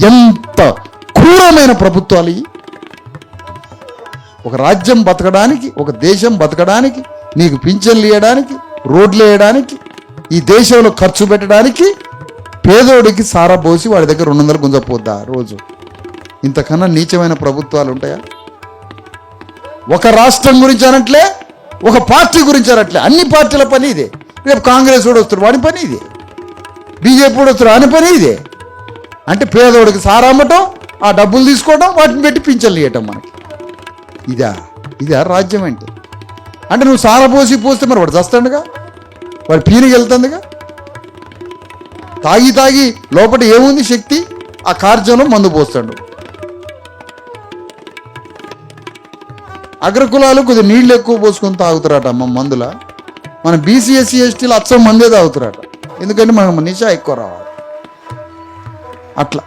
ఎంత క్రూరమైన ప్రభుత్వాలు ఒక రాజ్యం బతకడానికి ఒక దేశం బతకడానికి నీకు పింఛన్లు వేయడానికి రోడ్లు వేయడానికి ఈ దేశంలో ఖర్చు పెట్టడానికి పేదోడికి సారా పోసి వాడి దగ్గర రెండు వందలు గుంజపోద్దా రోజు? ఇంతకన్నా నీచమైన ప్రభుత్వాలు ఉంటాయా? ఒక రాష్ట్రం గురించి అనట్లే ఒక పార్టీ గురించి అనట్లే. అన్ని పార్టీల పని ఇదే. రేపు కాంగ్రెస్ కూడా వస్తారు వాడి పని ఇదే. బీజేపీ కూడా వస్తారు అని పని ఇదే. అంటే పేదోడికి సారా అమ్మటం ఆ డబ్బులు తీసుకోవడం వాటిని పెట్టి పింఛన్లు ఇవ్వటం మనకి. ఇదా ఇదా రాజ్యం అంటే. అంటే నువ్వు సారా పోసి పోస్తే మరి వాడు చస్తాడుగా? వాడు పీరికి వెళ్తుందిగా తాగి తాగి లోపల ఏముంది శక్తి? ఆ కార్జంలో మందు పోస్తాడు. అగ్రకులాలు కొద్దిగా నీళ్ళు ఎక్కువ పోసుకొని తాగుతారట అమ్మ మందుల. మన బీసీఎస్సీ ఎస్టీలు అచ్చం మందే తాగుతారట. ఎందుకంటే మనం నిషా ఎక్కువ రావాలి. అట్లా